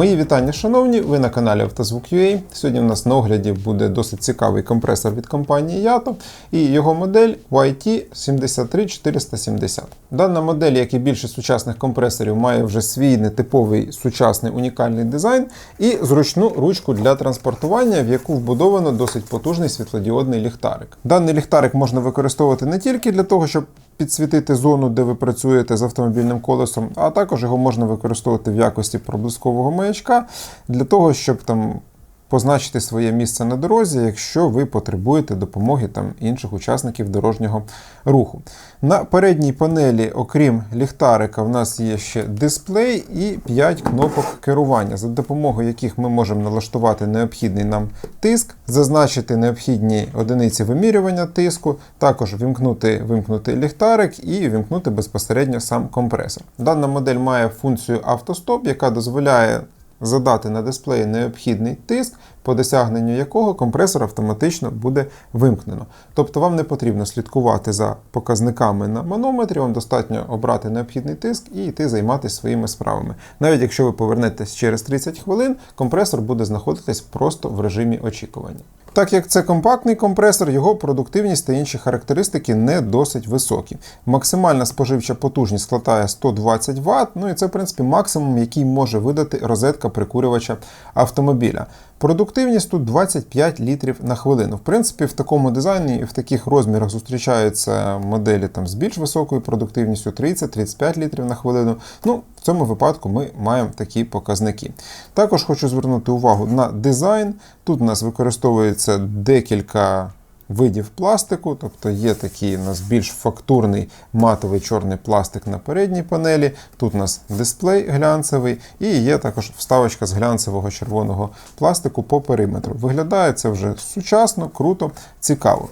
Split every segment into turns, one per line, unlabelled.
Мої вітання, шановні, ви на каналі Автозвук.ua. Сьогодні у нас на огляді буде досить цікавий компресор від компанії Yato і його модель YT 73470. Дана модель, як і більшість сучасних компресорів, має вже свій нетиповий сучасний унікальний дизайн і зручну ручку для транспортування, в яку вбудовано досить потужний світлодіодний ліхтарик. Даний ліхтарик можна використовувати не тільки для того, щоб підсвітити зону, де ви працюєте з автомобільним колесом, а також його можна використовувати в якості проблискового маячка для того, щоб там позначити своє місце на дорозі, якщо ви потребуєте допомоги там інших учасників дорожнього руху. На передній панелі, окрім ліхтарика, в нас є ще дисплей і 5 кнопок керування, за допомогою яких ми можемо налаштувати необхідний нам тиск, зазначити необхідні одиниці вимірювання тиску, також вимкнути, вимкнути ліхтарик і вимкнути безпосередньо сам компресор. Дана модель має функцію автостоп, яка дозволяє задати на дисплеї необхідний тиск, по досягненню якого компресор автоматично буде вимкнено. Тобто вам не потрібно слідкувати за показниками на манометрі, вам достатньо обрати необхідний тиск і йти займатися своїми справами. Навіть якщо ви повернетесь через 30 хвилин, компресор буде знаходитись просто в режимі очікування. Так як це компактний компресор, його продуктивність та інші характеристики не досить високі. Максимальна споживча потужність складає 120 Вт, ну і це, в принципі, максимум, який може видати розетка прикурювача автомобіля. Продуктивність тут 25 літрів на хвилину. В принципі, в такому дизайні і в таких розмірах зустрічаються моделі там з більш високою продуктивністю 30-35 літрів на хвилину. Ну, в цьому випадку ми маємо такі показники. Також хочу звернути увагу на дизайн. Тут у нас використовується декілька видів пластику, тобто є такий у нас більш фактурний матовий чорний пластик на передній панелі. Тут у нас дисплей глянцевий, і є також вставочка з глянцевого червоного пластику по периметру. Виглядає це вже сучасно, круто, цікаво.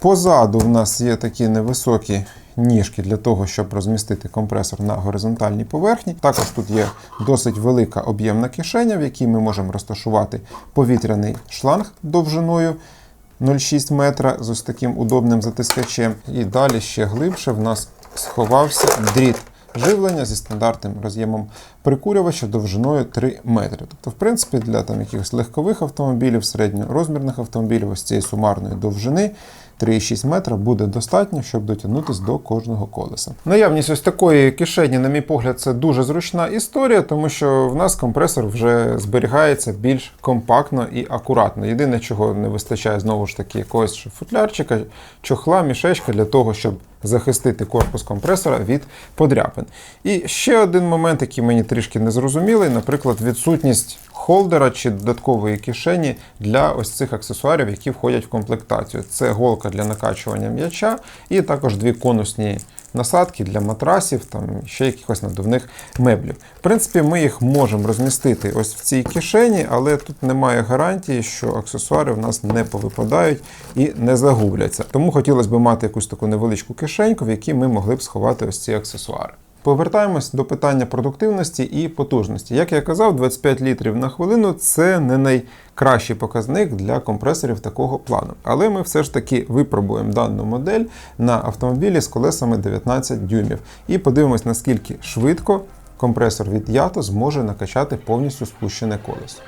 Позаду в нас є такі невисокі ніжки для того, щоб розмістити компресор на горизонтальній поверхні. Також тут є досить велика об'ємна кишеня, в якій ми можемо розташувати повітряний шланг довжиною 0,6 метра з ось таким удобним затискачем. І далі ще глибше в нас сховався дріт. Живлення зі стандартним роз'ємом прикурювача довжиною 3 метри. Тобто, в принципі, для там якихось легкових автомобілів, середньорозмірних автомобілів, ось цієї сумарної довжини 3,6 метра буде достатньо, щоб дотягнутися до кожного колеса. Наявність ось такої кишені, на мій погляд, це дуже зручна історія, тому що в нас компресор вже зберігається більш компактно і акуратно. Єдине, чого не вистачає знову ж таки якогось футлярчика, чохла, мішечка для того, щоб захистити корпус компресора від подряпин. І ще один момент, який мені трішки не зрозумілий, наприклад, відсутність холдера чи додаткової кишені для ось цих аксесуарів, які входять в комплектацію. Це голка для накачування м'яча, і також дві конусні насадки для матрасів, там ще якихось надувних меблів. В принципі, ми їх можемо розмістити ось в цій кишені, але тут немає гарантії, що аксесуари в нас не повипадають і не загубляться. Тому хотілося б мати якусь таку невеличку кишеньку, в якій ми могли б сховати ось ці аксесуари. Повертаємось до питання продуктивності і потужності. Як я казав, 25 літрів на хвилину це не найкращий показник для компресорів такого плану. Але ми все ж таки випробуємо дану модель на автомобілі з колесами 19 дюймів і подивимось, наскільки швидко компресор від Yato зможе накачати повністю спущене колесо.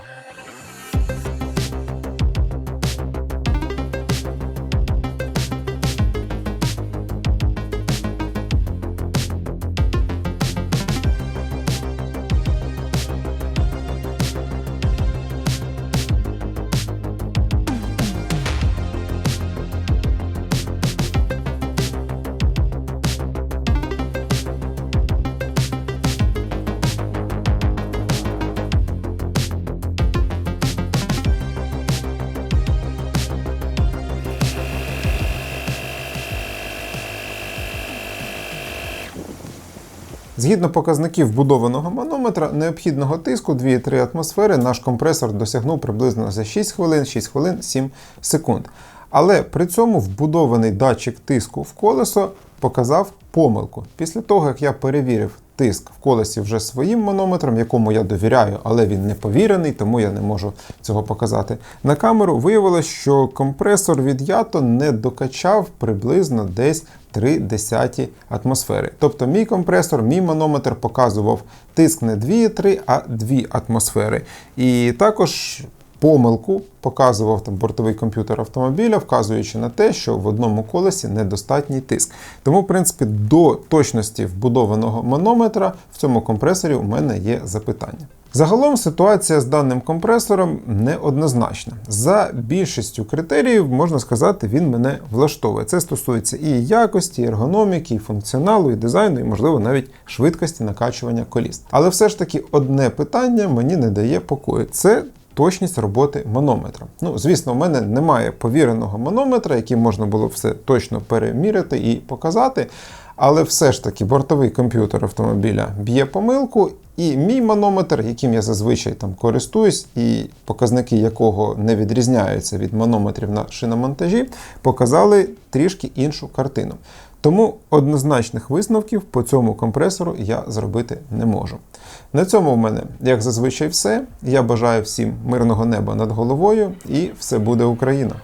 Згідно показників вбудованого манометра, необхідного тиску 2-3 атмосфери наш компресор досягнув приблизно за 6 хвилин, 6 хвилин 7 секунд. Але при цьому вбудований датчик тиску в колесо показав помилку. Після того, як я перевірив тиск в колесі вже своїм манометром, якому я довіряю, але він не повірений, тому я не можу цього показати. На камеру виявилось, що компресор від Ято не докачав приблизно десь 3 десяті атмосфери. Тобто мій компресор, мій манометр показував тиск не 2,3, а 2 атмосфери. І також помилку показував там бортовий комп'ютер автомобіля, вказуючи на те, що в одному колесі недостатній тиск. Тому, в принципі, до точності вбудованого манометра в цьому компресорі у мене є запитання. Загалом ситуація з даним компресором неоднозначна. За більшістю критеріїв, можна сказати, він мене влаштовує. Це стосується і якості, і ергономіки, і функціоналу, і дизайну, і, можливо, навіть швидкості накачування коліс. Але все ж таки одне питання мені не дає покою. Це Точність роботи манометра. Ну, звісно, у мене немає повіреного манометра, яким можна було все точно переміряти і показати. Але все ж таки бортовий комп'ютер автомобіля б'є помилку, і мій манометр, яким я зазвичай там користуюсь, і показники якого не відрізняються від манометрів на шиномонтажі, показали трішки іншу картину. Тому однозначних висновків по цьому компресору я зробити не можу. На цьому в мене, як зазвичай, все. Я бажаю всім мирного неба над головою і все буде Україна!